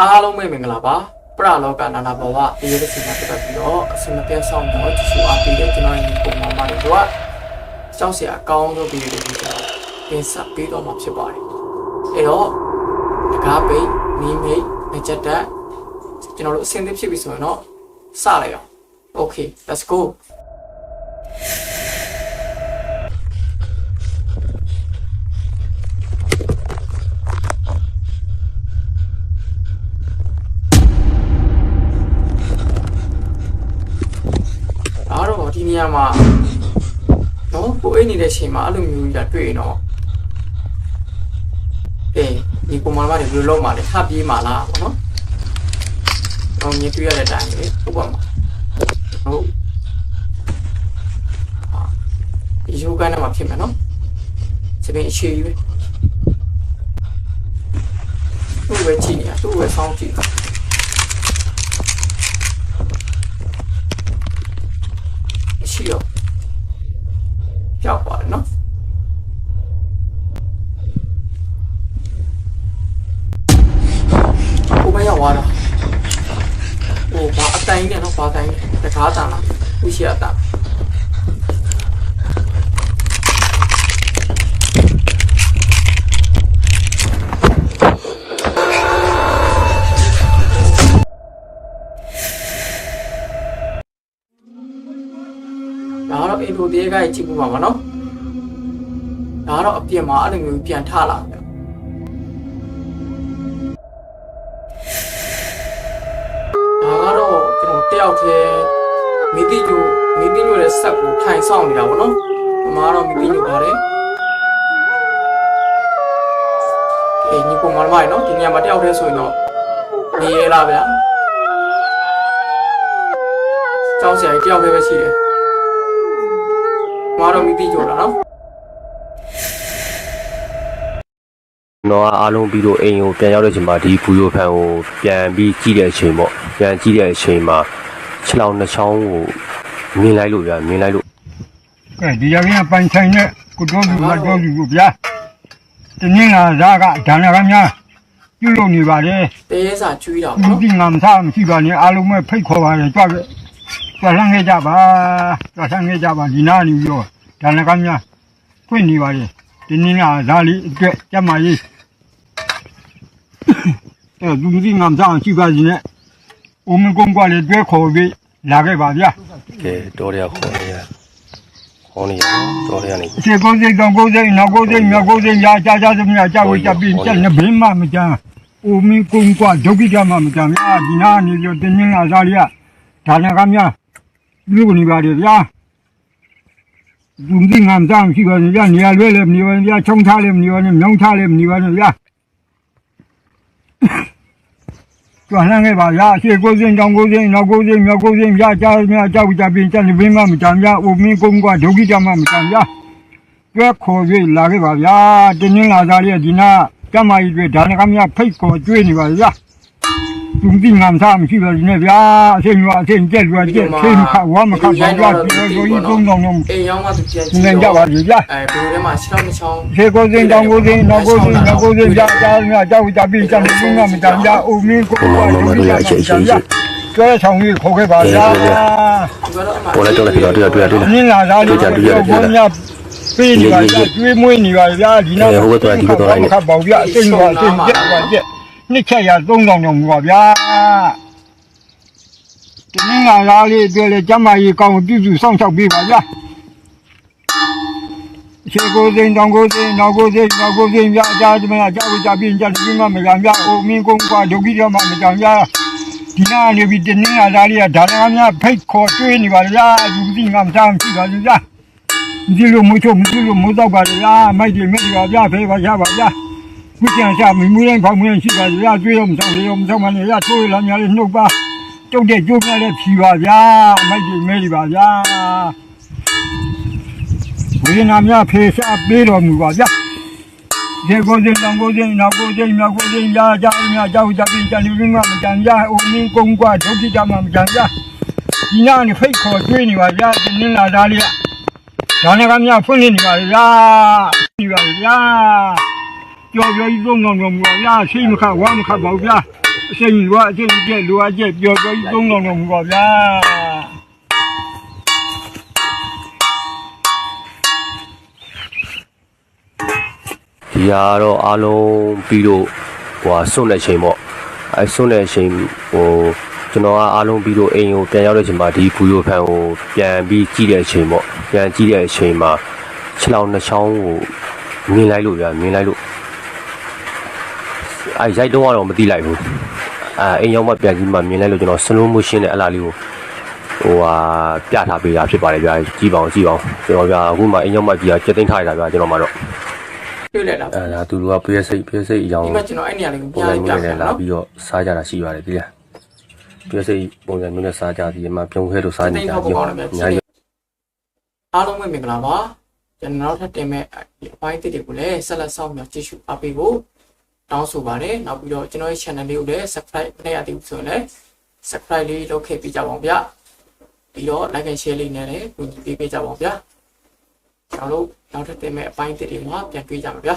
အားလုံးပဲမင်္ဂလာပါပရလောကနာနာဘဝအေးရစီမှာတက်ပြီးတော့အစမပြတ်ဆောင်တော့ကြည့်ရှုအားပေးတဲ့ကျွန်တော်ရဲ့ပုံမှန်မှာတော့ကြောက်စရာအကောင်းဆုံးဗီဒီယိုတွေကြောင့်ပြင်ဆက်ပေးတော့မှာဖြစ်ပါတယ်အဲ့တော့တကားပိတ်နီးမိတ်အကြက်တက်ကျွန်တော်တို့အဆင်သင့်ဖြစ်ပြီဆိုရင်တော့စလိုက်အောင် Okay let's go အားတော့ဒီ နေရာမှာနော်ကိုအိတ်နေတဲ့အချိန်မှာအဲ့လိုမျိုးကြီးကတွေ့ရင်တော့ကဲဒီပုံမှန်မှာဘယ်လိုလုပ်မှာလဲထပ်ပြေးမှာလားပေါ့နော်တော့မြင်တွေ့ရတဲ့အတိုင်းလေဟုတ်ပါမှာဟုတ်ဟာဒီယောဂနဲ့မှာဖြစ်မယ်နော်စပင်းအခြေကြီးပဲသူ့ပဲကြည့်နေရသူ့ပဲဆောင်းကြည့် ရှိတော့ကြောက်ပါတယ်နော်ကိုမရောက် သွားတာဟိုဘာအတိုင်းနဲ့နော်ဘာတိုင်းနဲ့တကားတန်လားဦးရှိရတာဒါကတော့အင်ဒိုတေးကကြည့်ဖို့ပါမနော်ဒါကတော့အပြင်မှာအဲ့လိုမျိုးပြန်ထလာတယ် ယောက်တည်းမိတိကျိုမိတိညိုရဲ့ဆက်ကိုထိုင်ဆောင်နေတာဗောနော်ဒီမှာကတော့မိတိညိုပါတယ်အေးညီပုံမှန်မိုင်းနော်ဒီနေရာမှာတယောက်တည်းဆိုရင်တော့နေရလားဗျာကျောင်းဆရာကြီးတယောက်တည်းပဲရှိတယ်ငါတော့မိတိကြော်တာနော်တော့အားလုံးပြီးတော့အိမ်ကိုပြန်ရောက်တဲ့အချိန်မှာဒီဘူယိုဖန်ကိုပြန်ပြီးကြည့်တဲ့အချိန်ပေါ့ပြန်ကြည့်တဲ့အချိန်မှာ ခြေလောင်နှချောင်းကိုမြင်လိုက်လို့ဗျာမြင်လိုက်လို့ကဲဒီရရင်ပိုင်ဆိုင်နဲ့ကိုတော်သူမတော်သူကိုဗျာတနင်္လာသားကဒါနကများပြုလုပ်နေပါတယ်တဲရဲစာကျွေးတာလူပေါ့နော်ကြီးငါမစားမရှိပါနဲ့အားလုံးပဲဖိတ်ခေါ်ပါတယ်ကြွကြွကြွလှမ်းခဲ့ကြပါကြွလှမ်းခဲ့ကြပါဒီနာနေပြီးတော့ဒါနကများဖွင့်နေပါတယ်တနင်္လာသားလေးအတွက်ကြက်မကြီးအဲလူကြီးငါမစားမရှိပါစေနဲ့ ဦးမကုန်းကလည်းတွဲခေါ်ပြီးလာခဲ့ပါဗျာကဲတော်ရခေါ်နေရခေါ်နေရတော်ရနေခြေကုန်းစိတ်တောင်ကုန်းစိတ်နောက်ကုန်းစိတ်မြောက်ကုန်းစိတ်ရာကြာကြာသမျှကြာဝေးကြပြီးချက်နေဘင်းမမကြမ်းဦးမင်းကုန်းကဒုက္ခိတမမကြမ်းများဒီနာနေပြတင်းင်းလာစားရဒါနကများလူကနေပါလေဗျာဒုံဒီငမ်ဆောင်ရှိပါနေကြနေရာလွဲလည်းမနေပါနဲ့ဗျာချုံထားလည်းမနေပါနဲ့မြောင်းထားလည်းမနေပါနဲ့ဗျာ ကျွမ်းလန်းခဲ့ပါဗျာရှေ့ကိုစင်းတောင်ကိုစင်းနောက်ကိုစင်းမြောက်ကိုစင်းဗျာကြာမြကြောက်ကြပြီးချက်နေဘင်းမမကြမ်းဗျာဦးမင်းကုန်းကဒုက္ခိတမမကြမ်းဗျာကျွဲခေါ်၍လာခဲ့ပါဗျာတင်းင်းလာစားရဲ့ဒီနာကျမကြီးတွေဒါနကမြဖိတ်ခေါ်ကျွေးနေပါဗျာ သူတိငမ်စားမရှိပါဘူးနဲ့ဗျာအချိန်ရွာအချိန်ကျက်ရွာကျက်ချိန်ခါဝါမခါပါဗျာဒီလိုကြီးသုံးတော်လုံးအိမ်ရောက်မှသူပြန်နေကြပါပြီဗျာအဲဘယ်လိုလဲမှာရှောင်းမချောင်းခြေကိုစင်းတောင်ကိုစင်းနောက်ကိုစင်းနောက်ကိုစင်းကြာကြာမြကြောက်ကြပြီးချက်နေဘူးမတန်ကြအုံမင်းကိုကဒုတိယချက်ရှိရှိကျွဲဆောင်ကြီးခေါ်ခဲ့ပါဗျာဒီကတော့အမှပေါ်လိုက်တော့လိုက်တော့တွေ့တွေ့တွေ့နင်းလာသားလေးဘုံများပေးနေပါဗျာကျွေးမွေးနေပါဗျာဒီနောက်ခပ်ပေါ့ဗျာအချိန်ကအချိန်ကျက်ပါကျက် နှစ်ချက်ရ3000ကျော်မူပါဗျာဒီနင်းလာသားလေးအတွက်လေကျမကြီးကောင်းပြုစုစောင့်ရှောက်ပေးပါဗျာခြေကိုယ်စိန်တောင်ကိုယ်စိန်နောက်ကိုယ်စိန်နောက်ကိုယ်စိန်ဗျာအကြမ်းမအကြဝကြပြင်းကြတယ်မမကံဗျာအိုမင်းကုန်းကဒုက္ခိရမမကံဗျာဒီနာနေပြီးတင်းနေလာသားလေးကဒါနများဖိတ်ခေါ်တွေးနေပါဗျာဒီဒီငါမစားမရှိပါဘူးဗျာဒီလိုမချို့မဒီလိုမတော့ပါလေလားမိုက်တယ်မြတ်ဒီပါဗျာဖေးပါရပါဗျာ ခုကျန်ရှာမမူရင်ဖောက်မရင်ရှိပါလေလားတွေးအောင်ဆောင်လေအောင်ဆောင်မနေရတွေးလာများလေးနှုတ်ပါကျုပ်တဲ့ကျိုးများလေးဖြီပါဗျာမိုက်တယ်မဲဒီပါဗျာဝိညာဉ်များဖေးစားပေးတော်မူပါဗျာဒီကိုယ်စင်တောင်ကိုယ်စင်နောက်ကိုယ်စင်မြောက်ကိုယ်စင်ရာကြအများကြောက်ကြပြီးကြံလူရင်းကမကြံကြအိုမင်းကုန်းကဒုက္ခိတမမကြံကြဒီနာနေဖိတ်ခေါ်တွေးနေပါဗျာဒီနင်းလာသားလေးဒါနကမြဖွင့်နေနေပါလေဗျာနေပါလေဗျာ ကြော်ကြော်ကြီးသုံးတော်တော်မူပါဗျာရှိမခဝါမခပါဘူးဗျာအစိမ်လူကအစိမ်ပြက်လူအကျက်ပျော်ပျော်ကြီးသုံးတော်တော်မူပါဗျာဒီဟာကတော့အားလုံးပြီးတော့ဟိုဟာစွန့်တဲ့ချိန်ပေါ့အဲစွန့်တဲ့ချိန်ဟိုကျွန်တော်ကအားလုံးပြီးတော့အိမ်ကိုပြန်ရောက်တဲ့ချိန်မှာဒီဘူယိုဖန်ကိုပြန်ပြီးကြည့်တဲ့အချိန်ပေါ့ပြန်ကြည့်တဲ့အချိန်မှာခြေလောင်နှချောင်းကိုမြင်လိုက်လို့ဗျာမြင်လိုက်လို့ အဲရိုက်တော့ကတော့မသိလိုက်ဘူးအဲအိမ်ရောက်မှပြန်ကြည့်မှမြင်လိုက်လို့ကျွန်တော်စလုံးမရှင်းတဲ့အလားလေးကိုဟိုဟာပြထားပေးတာဖြစ်ပါတယ်ဗျာကြည့်ပါအောင်ကြည့်ပါအောင်ကျွန်တော်ဗျာအခုမှအိမ်ရောက်မှကြည့်တာစက်သိမ်းထားရတာဗျာကျွန်တော်မှတော့တွေ့လိုက်တာအဲဒါသူတို့ကပြည့်စိတ်ပြည့်စိတ်အကြောင်းဒီမှာကျွန်တော်အဲ့နေရာလေးကိုပုံပြစံပြမျိုးနဲ့လာပြနော်ပြီးတော့စားကြတာရှိပါတယ်ဒီလားပြည့်စိတ်ပုံစံမျိုးနဲ့စားကြဒီမှာပြုံးခဲတို့စားနေကြတယ်အများကြီးအားလုံးပဲမင်္ဂလာပါကျွန်တော်နောက်ထပ်တင်မဲ့ဒီအပိုင်းတစ်တွေကိုလည်းဆက်လက်ဆောင်မြောက်ကြည့်ရှုအားပေးဖို့ တောင်းဆိုပါတယ်နောက်ပြီးတော့ကျွန်တော်ရဲ့ channel လေးကိုလည်း subscribe မရသေးဘူးဆိုရင်လည်း subscribe လေးလုပ်ခဲ့ပေးကြပါဦးဗျပြီးတော့ like and share လေးနဲ့လည်းဝင်ကြည့်ပေးကြပါဦးဗျကျွန်တော်တို့နောက်ထပ်တင်မဲ့အပိုင်းတစ်တွေမှာပြန်တွေ့ကြပါဗျ